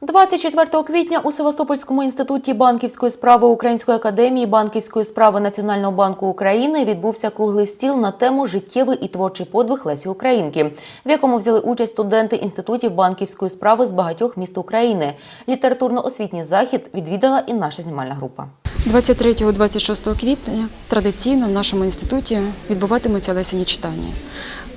24 квітня у Севастопольському інституті банківської справи Української академії банківської справи Національного банку України відбувся круглий стіл на тему Життєвий і творчий подвиг Лесі Українки, в якому взяли участь студенти інститутів банківської справи з багатьох міст України. Літературно-освітній захід відвідала і наша знімальна група. 23-26 квітня традиційно в нашому інституті відбуватимуться лесені читання.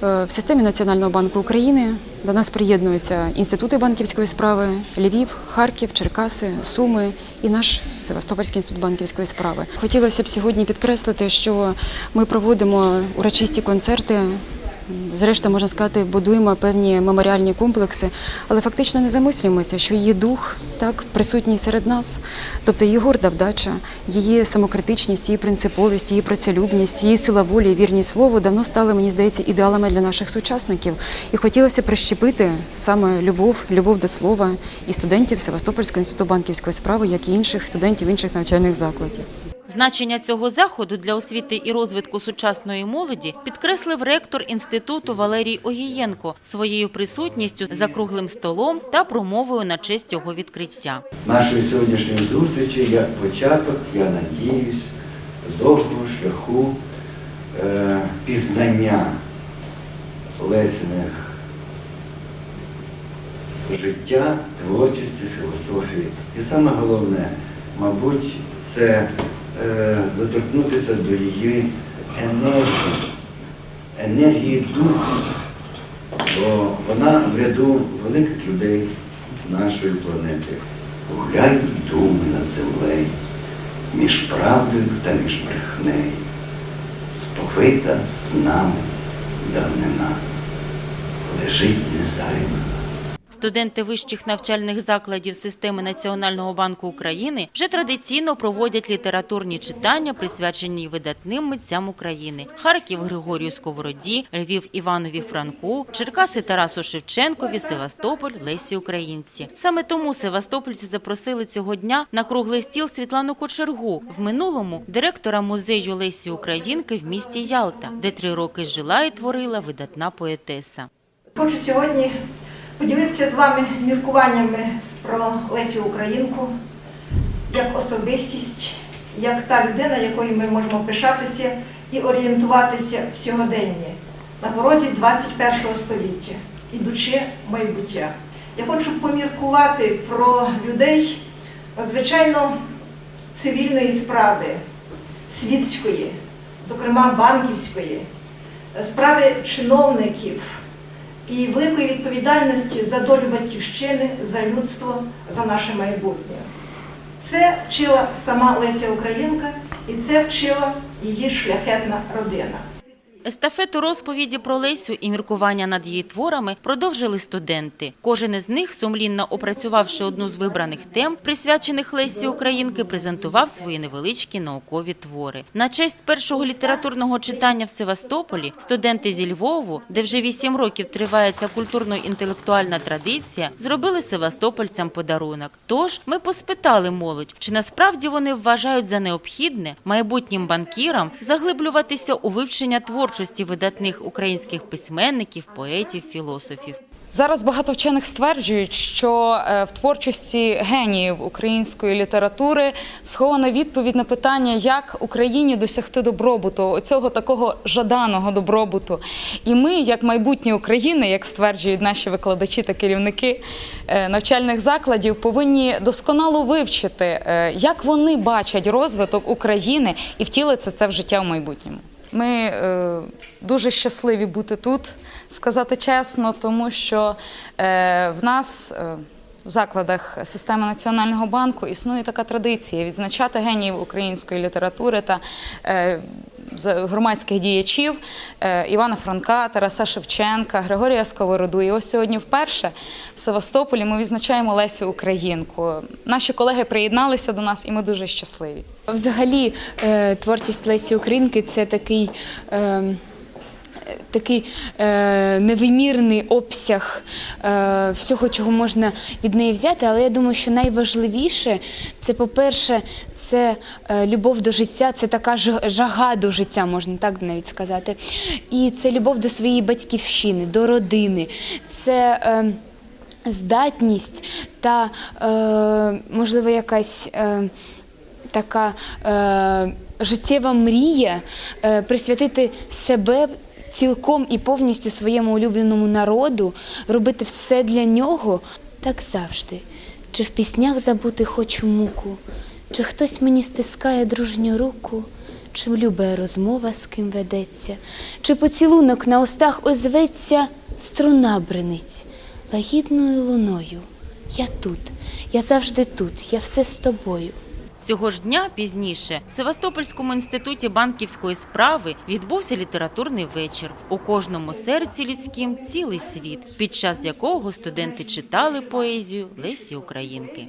Е, В системі Національного банку України до нас приєднуються інститути банківської справи Львів, Харків, Черкаси, Суми і наш Севастопольський інститут банківської справи. Хотілося б сьогодні підкреслити, що ми проводимо урочисті концерти. Зрештою, можна сказати, будуємо певні меморіальні комплекси, але фактично не замислюємося, що її дух так присутній серед нас, тобто її горда вдача, її самокритичність, її принциповість, її працелюбність, її сила волі, вірність слову давно стали, мені здається, ідеалами для наших сучасників. І хотілося прищепити саме любов, любов до слова і студентів Севастопольського інституту банківської справи, як і інших студентів інших навчальних закладів. Значення цього заходу для освіти і розвитку сучасної молоді підкреслив ректор інституту Валерій Огієнко своєю присутністю за круглим столом та промовою на честь його відкриття. нашої сьогоднішньої зустрічі як початок, я надіюсь, довгого шляху е, пізнання Лесіних життя, творчості, філософії. І саме головне, мабуть, це доторкнутися до її енергії, енергії духу, бо вона в ряду великих людей нашої планети. Гуляють думи над землею, між правдою та між брехнею, сповита снами давнина, лежить незаймана. Студенти вищих навчальних закладів системи Національного банку України вже традиційно проводять літературні читання, присвячені видатним митцям України: Харків Григорію Сковороді, Львів Іванові Франку, Черкаси Тарасу Шевченкові, Севастополь Лесі Українці. Саме тому севастопольці запросили цього дня на круглий стіл Світлану Кочергу, в минулому директора музею Лесі Українки в місті Ялта, де три роки жила і творила видатна поетеса. Хочу сьогодні поділитися з вами міркуваннями про Лесю Українку як особистість, як та людина, якою ми можемо пишатися і орієнтуватися в сьогоденні на порозі 21 століття, ідучи майбуття. Я хочу поміркувати про людей надзвичайно цивільної справи, світської, зокрема банківської, справи чиновників і великої відповідальності за долю батьківщини, за людство, за наше майбутнє. Це вчила сама Леся Українка, і це вчила її шляхетна родина. Естафету розповіді про Лесю і міркування над її творами продовжили студенти. Кожен із них, сумлінно опрацювавши одну з вибраних тем, присвячених Лесі Українки, презентував свої невеличкі наукові твори. На честь першого літературного читання в Севастополі студенти зі Львову, де вже вісім років триває ця культурно-інтелектуальна традиція, зробили севастопольцям подарунок. Тож ми поспитали молодь, чи насправді вони вважають за необхідне майбутнім банкірам заглиблюватися у вивчення творчості видатних українських письменників, поетів, філософів. Зараз багато вчених стверджують, що е, в творчості геніїв української літератури схована відповідь на питання, як Україні досягти добробуту, оцього такого жаданого добробуту. І ми, як майбутні України, як стверджують наші викладачі та керівники е, навчальних закладів, повинні досконало вивчити, е, як вони бачать розвиток України і втілиться це в життя в майбутньому. Ми е, дуже щасливі бути тут, сказати чесно, тому що е, в нас е, в закладах системи Національного банку існує така традиція відзначати геніїв української літератури та е, громадських діячів е, Івана Франка, Тараса Шевченка, Григорія Сковороду. І ось сьогодні вперше в Севастополі ми відзначаємо Лесю Українку. Наші колеги приєдналися до нас, і ми дуже щасливі. Взагалі, е, творчість Лесі Українки це такий. Такий е, невимірний обсяг е, всього, чого можна від неї взяти. Але я думаю, що найважливіше це, по-перше, це е, любов до життя, це така жага до життя, можна так навіть сказати. І це любов до своєї батьківщини, до родини. Це е, здатність та, е, можливо, якась е, така е, життєва мрія е, присвятити себе цілком і повністю своєму улюбленому народу, робити все для нього, так завжди. Чи в піснях забути хочу муку, чи хтось мені стискає дружню руку, чи любе розмова з ким ведеться, чи поцілунок на устах озветься, струна бренить. Лагідною луною. Я тут, я завжди тут, я все з тобою. Цього ж дня пізніше в Севастопольському інституті банківської справи відбувся літературний вечір. У кожному серці людським цілий світ, під час якого студенти читали поезію Лесі Українки.